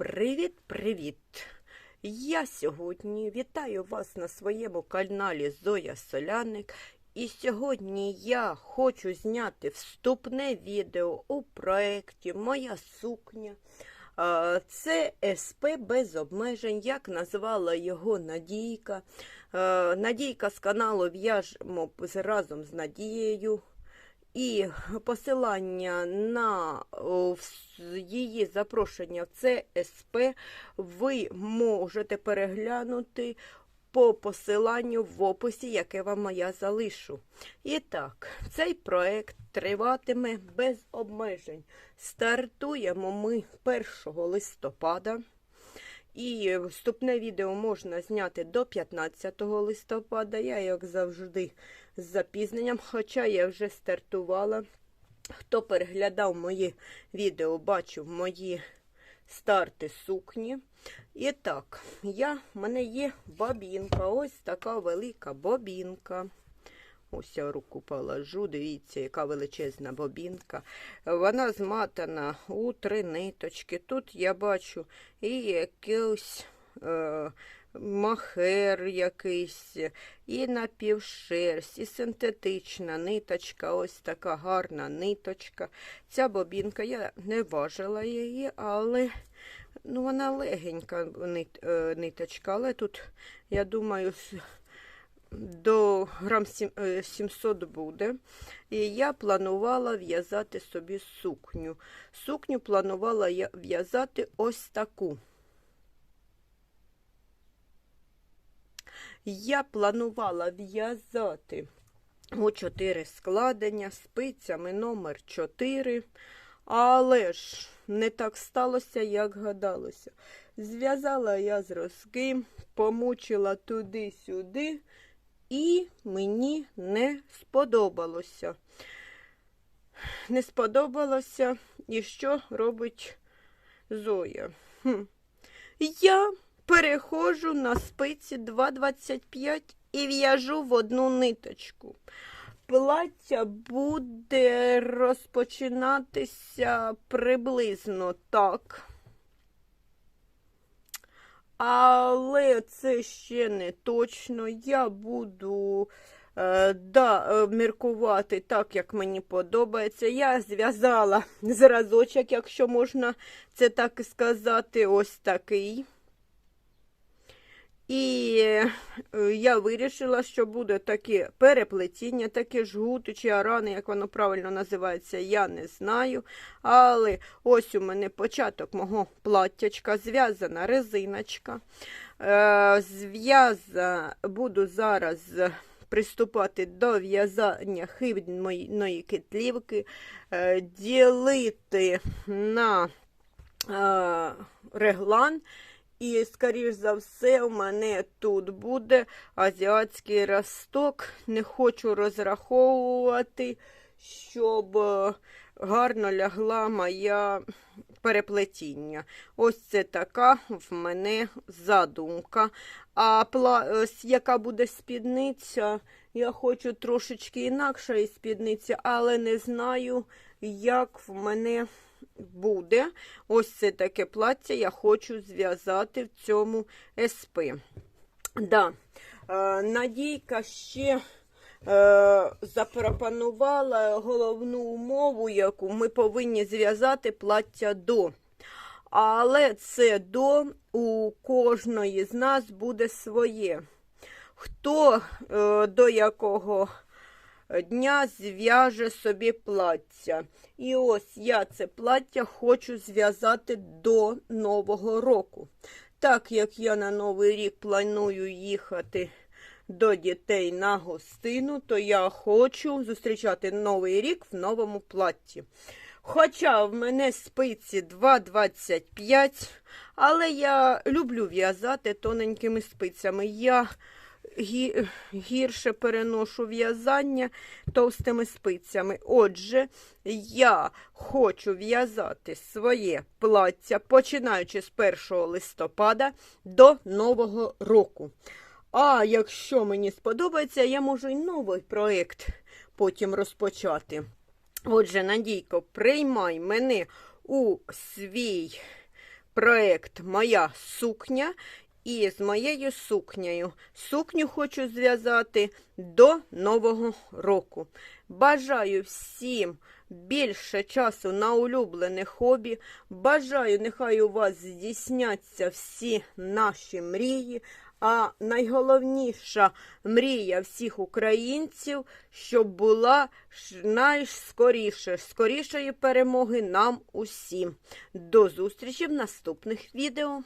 Привіт-привіт! Я сьогодні вітаю вас на своєму каналі Зоя Соляник. І сьогодні я хочу зняти вступне відео у проєкті Моя сукня. Це СП без обмежень, як назвала його Надійка. Надійка з каналу В'яжемо разом з Надією. І посилання на її запрошення в ЦСП ви можете переглянути по посиланню в описі, яке вам я залишу. І так, цей проект триватиме без обмежень. Стартуємо ми 1 листопада. І вступне відео можна зняти до 15 листопада. Я, як завжди, з запізненням, хоча я вже стартувала. Хто переглядав мої відео, бачив мої старти сукні. І так, я, в мене є бобінка, ось така велика бобінка. Ось я руку положу, дивіться, яка величезна бобінка. Вона зматана у три ниточки. Тут я бачу і якийсь е, махер якийсь, і напівшерсть, і синтетична ниточка, ось така гарна ниточка. Ця бобінка, я не важила її, але ну, вона легенька е, ниточка, але тут, я думаю, до грам е, 700 буде. І я планувала в'язати собі сукню. Сукню планувала я в'язати ось таку. Я планувала в'язати у 4 складення спицями номер 4, але ж не так сталося, як гадалося. Зв'язала я зразки, помучила туди-сюди, і мені не сподобалося. Не сподобалося, і що робить Зоя? Хм. Я переходжу на спиці 2,25 і в'яжу в одну ниточку. Плаття буде розпочинатися приблизно так. Але це ще не точно. Я буду е, да, е, міркувати так, як мені подобається. Я зв'язала зразочок, якщо можна це так сказати, ось такий. І е, я вирішила, що буде таке переплетіння, таке жгути чи арани, як воно правильно називається, я не знаю. Але ось у мене початок мого платтячка, зв'язана резиночка. Е, зв'яза буду зараз приступати до в'язання хибної кетлівки, е, ділити на реглан. І, скоріш за все, у мене тут буде азіатський росток. Не хочу розраховувати, щоб е, гарно лягла моя переплетіння. Ось це така в мене задумка. А пла... яка буде спідниця, я хочу трошечки інакшої спідниці, але не знаю, як в мене буде. Ось це таке плаття я хочу зв'язати в цьому СП. Да. Е, Надійка ще е, запропонувала головну умову, яку ми повинні зв'язати плаття до. Але це до у кожної з нас буде своє. Хто е, до якого дня зв'яже собі плаття. І ось я це плаття хочу зв'язати до Нового року. Так як я на Новий рік планую їхати до дітей на гостину, то я хочу зустрічати Новий рік в новому платті. Хоча в мене спиці 2,25, але я люблю в'язати тоненькими спицями. Я гірше переношу в'язання товстими спицями. Отже, я хочу в'язати своє плаття, починаючи з 1 листопада до Нового року. А якщо мені сподобається, я можу і новий проєкт потім розпочати. Отже, Надійко, приймай мене у свій проект Моя сукня. І з моєю сукнею. Сукню хочу зв'язати до Нового року. Бажаю всім більше часу на улюблене хобі. Бажаю, нехай у вас здійсняться всі наші мрії. А найголовніша мрія всіх українців, щоб була найскоріше, скорішої перемоги нам усім. До зустрічі в наступних відео.